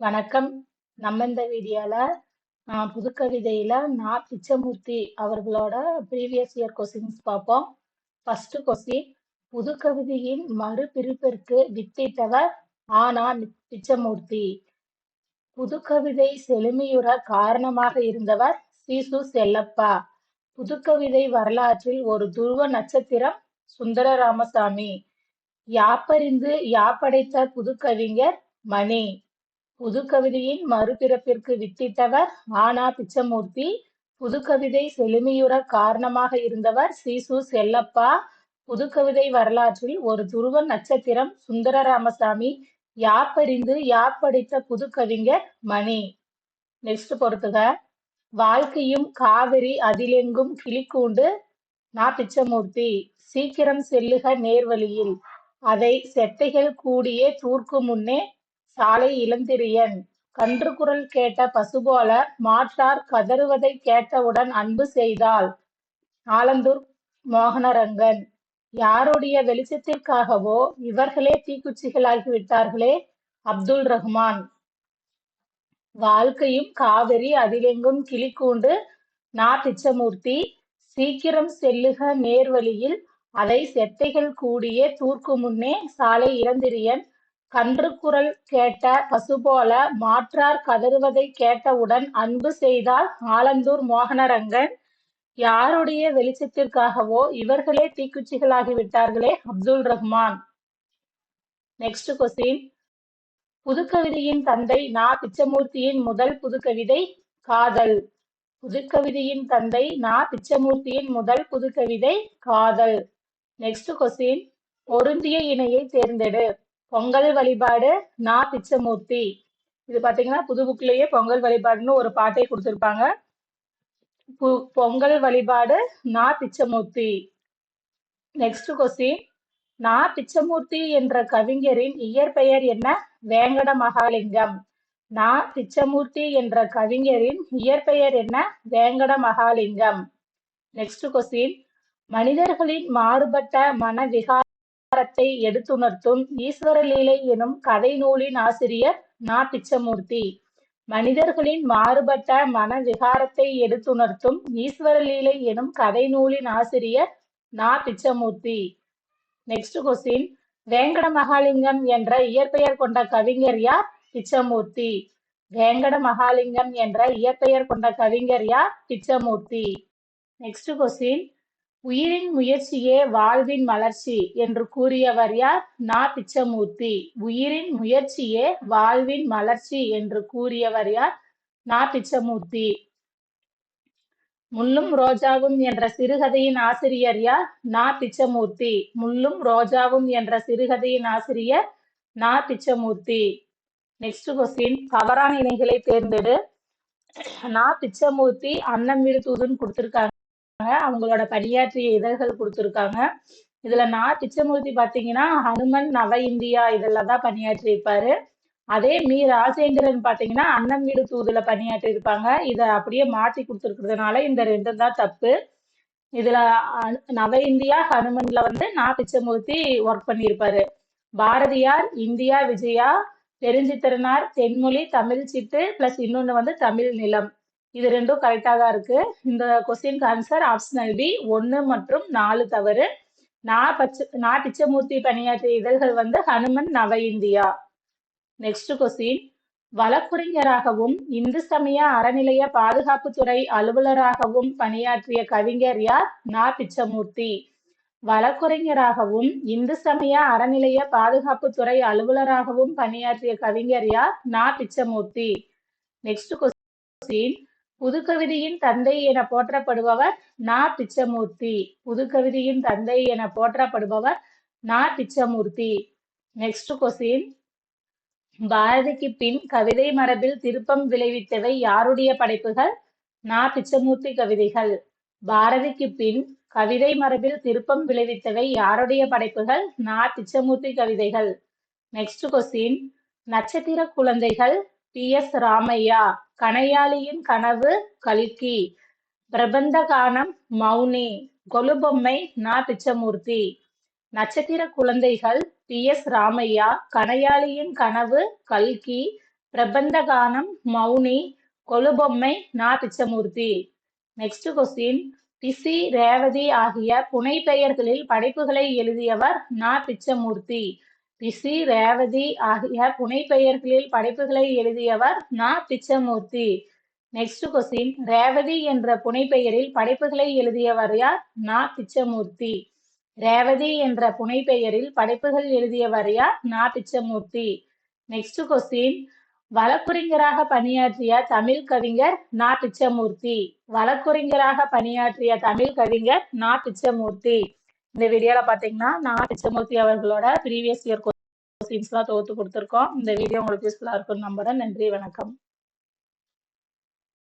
வணக்கம். நம்ம இந்த வீடியோல அ புதுக்கவிதையில பிச்சமூர்த்தி அவர்களோட ப்ரீவியஸ் இயர் கொஸ்டின்ஸ் பார்ப்போம். ஃபர்ஸ்ட் கொஸ்டின் புதுக்கவிதையின் மறுபிரிப்பிற்கு வித்திட்டவர் ஆனா பிச்சமூர்த்தி. புதுக்கவிதை செழுமையுற காரணமாக இருந்தவர் சி.சு. செல்லப்பா. புதுக்கவிதை வரலாற்றில் ஒரு துருவ நட்சத்திரம் சுந்தர ராமசாமி. யாப்பறிந்து யாப்படைத்த புதுக்கவிஞர் மணி. புதுக்கவிதையின் மறுபிறப்பிற்கு வித்திட்டவர் ஆனா பிச்சமூர்த்தி. புதுக்கவிதை செழுமையுற காரணமாக இருந்தவர் சி.சு. செல்லப்பா. புதுக்கவிதை வரலாற்றில் ஒரு துருவ நட்சத்திரம் சுந்தர ராமசாமி. யாப்பறிந்து யாப்படித்த புதுக்கவிஞர் மணி. நெக்ஸ்ட் பொறுத்துக. வாழ்க்கையும் காவிரி அதிலெங்கும் கிளிக்கூண்டு நா. பிச்சமூர்த்தி. சீக்கிரம் செல்லுக நேர்வழியில் அதை செட்டைகள் கூடியே தூர்க்கும் முன்னே சாலை இளந்திரியன். கன்று குரல் கேட்ட பசுபோல மாற்றார் கதறுவதை கேட்டவுடன் அன்பு செய்தாள் ஆலந்தூர் மோகனரங்கன். யாருடைய வெளிச்சத்திற்காகவோ இவர்களே தீக்குச்சிகளாகி விட்டார்களே அப்துல் ரஹ்மான். வாழ்க்கையும் காவிரி அதிலெங்கும் கிளிக்கூண்டு நா. பிச்சமூர்த்தி. சீக்கிரம் செல்லுக நேர்வழியில் அதை செத்தைகள் கூடியே தூர்க்கு முன்னே சாலை இளந்திரியன். கன்று குரல் கேட்ட பசுபோல மாற்றார் கதறுவதைக் கேட்டவுடன் அன்பு செய்தார் ஆலந்தூர் மோகனரங்கன். யாருடைய வெளிச்சத்திற்காகவோ இவர்களே தீக்குச்சிகளாகிவிட்டார்களே அப்துல் ரஹ்மான். நெக்ஸ்ட் கொஸ்டின் புதுக்கவிதையின் தந்தை நா. பிச்சமூர்த்தியின் முதல் புதுக்கவிதை காதல். புதுக்கவிதையின் தந்தை நா. பிச்சமூர்த்தியின் முதல் புதுக்கவிதை காதல். நெக்ஸ்ட் கொஸ்டின் பொருந்திய இணையை தேர்ந்தெடு. பொங்கல் வழிபாடு நா. பிச்சமூர்த்தி. இது பாத்தீங்கன்னா புது புக்லயே பொங்கல் வழிபாடுன்னு ஒரு பாட்டை கொடுத்திருப்பாங்க. பொங்கல் வழிபாடு நா. பிச்சமூர்த்தி. நெக்ஸ்ட் கொஸ்டின் நா. பிச்சமூர்த்தி என்ற கவிஞரின் இயற்பெயர் என்ன? வேங்கட மகாலிங்கம். நா. பிச்சமூர்த்தி என்ற கவிஞரின் இயற்பெயர் என்ன? வேங்கட மகாலிங்கம். நெக்ஸ்ட் கொஸ்டின் மனிதர்களின் மாறுபட்ட மன விகாரத்தை எடுத்துணர்த்தும் ஈஸ்வரலீலை எனும் கதை நூலின் ஆசிரியர் நா. பிச்சமூர்த்தி. மனிதர்களின் மாறுபட்ட மன விகாரத்தை எடுத்துணர்த்தும் ஈஸ்வரலீலை எனும் கதை நூலின் ஆசிரியர் நா. பிச்சமூர்த்தி. நெக்ஸ்ட் கொஸ்டின் வேங்கட மகாலிங்கம் என்ற இயற்பெயர் கொண்ட கவிஞர் யார்? பிச்சமூர்த்தி. வேங்கட மகாலிங்கம் என்ற இயற்பெயர் கொண்ட கவிஞர் யார்? பிச்சமூர்த்தி. நெக்ஸ்ட் கொஸ்டின் உயிரின் முயற்சியே வாழ்வின் மலர்ச்சி என்று கூறியவர் யார்? நா. பிச்சமூர்த்தி. உயிரின் முயற்சியே வாழ்வின் மலர்ச்சி என்று கூறியவர் யார்? நா. பிச்சமூர்த்தி. முள்ளும் ரோஜாவும் என்ற சிறுகதையின் ஆசிரியர் யார்? நா. பிச்சமூர்த்தி. முள்ளும் ரோஜாவும் என்ற சிறுகதையின் ஆசிரியர் நா. பிச்சமூர்த்தி. நெக்ஸ்ட் கொஸ்டின் தவறான இணைகளை தேர்ந்தெடு. நா. பிச்சமூர்த்தி அன்னம் தூதுன்னு கொடுத்திருக்காங்க. அவங்களோட பணியாற்றிய இதழ்கள் கொடுத்துருக்காங்க இதுல நான் பிச்சமூர்த்தி பாத்தீங்கன்னா ஹனுமன் நவ இந்தியா இதெல்லாம் தான் பணியாற்றி இருப்பாரு. அதே மீ ராஜேந்திரன் பாத்தீங்கன்னா அன்னம் வீடு தூதுல பணியாற்றி இருப்பாங்க. இதை அப்படியே மாற்றி கொடுத்துருக்கிறதுனால இந்த ரெண்டும் தான் தப்பு. இதுல நவ இந்தியா ஹனுமன்ல வந்து நா. பிச்சமூர்த்தி ஒர்க் பண்ணியிருப்பாரு. பாரதியார் இந்தியா விஜயா பெருஞ்சித்திரனார் தென்மொழி தமிழ் சிட்டு பிளஸ் இன்னொன்னு வந்து தமிழ் நிலம். இது ரெண்டும் கரெக்டாக தான் இருக்கு. இந்த கொஸ்டினுக்கு ஆன்சர் ஆப்ஷனல் பி ஒன்று மற்றும் நாலு தவறு. நா. பச்ச நா. பிச்சமூர்த்தி பணியாற்றிய இதழ்கள் வந்து Hanuman Nava India. Next question வழக்குரைஞராகவும் இந்து சமய அறநிலைய பாதுகாப்புத்துறை அலுவலராகவும் பணியாற்றிய கவிஞர் யார்? நா. பிச்சமூர்த்தி. வழக்குரைஞராகவும் இந்து சமய அறநிலைய பாதுகாப்புத்துறை அலுவலராகவும் பணியாற்றிய கவிஞர் யார்? நா. பிச்சமூர்த்தி. நெக்ஸ்ட் கொஸ்டின் புதுக்கவிதையின் தந்தை என போற்றப்படுபவர் நா. பிச்சமூர்த்தி. புதுக்கவிதையின் தந்தை என போற்றப்படுபவர் நா. பிச்சமூர்த்தி. நெக்ஸ்ட் கொஸ்டின் பாரதிக்கு பின் கவிதை மரபில் திருப்பம் விளைவித்தவை யாருடைய படைப்புகள்? நா. பிச்சமூர்த்தி கவிதைகள். பாரதிக்கு பின் கவிதை மரபில் திருப்பம் விளைவித்தவை யாருடைய படைப்புகள்? நா. பிச்சமூர்த்தி கவிதைகள். நெக்ஸ்ட் கொஸ்டின் நட்சத்திர குழந்தைகள் பி. எஸ். ராமையா. கணையாளியின் கனவு கல்கி. பிரபந்த கானம் மௌனி. கொலுபொம்மை நா. பிச்சமூர்த்தி. நட்சத்திர குழந்தைகள் பி. எஸ். ராமையா. கணையாளியின் கனவு கல்கி. பிரபந்த கானம் மௌனி கொலுபொம்மை நா பிச்சமூர்த்தி நெக்ஸ்ட் கொஸ்டின் பிசி ரேவதி ஆகிய புனை பெயர்களில் படைப்புகளை எழுதியவர் நா பிச்சமூர்த்தி பிசி ரேவதி ஆகிய புனைப்பெயர்களில் படைப்புகளை எழுதியவர் நா. பிச்சமூர்த்தி. நெக்ஸ்ட் கொஸ்டின் ரேவதி என்ற புனைப்பெயரில் படைப்புகளை எழுதியவர் யார்? நா. பிச்சமூர்த்தி. ரேவதி என்ற புனைப்பெயரில் படைப்புகள் எழுதியவர் யார்? நா. பிச்சமூர்த்தி. நெக்ஸ்ட் கொஸ்டின் வழக்குரைஞராக பணியாற்றிய தமிழ் கவிஞர் நா. பிச்சமூர்த்தி. வழக்குரைஞராக பணியாற்றிய தமிழ் கவிஞர் நா. பிச்சமூர்த்தி. இந்த வீடியோல பாத்தீங்கன்னா நான் கிருஷ்ணமூர்த்தி அவர்களோட ப்ரீவியஸ் இயர் கொஸ்டின்ஸ்லாம் தொகுத்து கொடுத்துருக்கோம். இந்த வீடியோ உங்களுக்கு யூஸ்ஃபுல்லா இருக்கும்னு நம்புறேன். நன்றி வணக்கம்.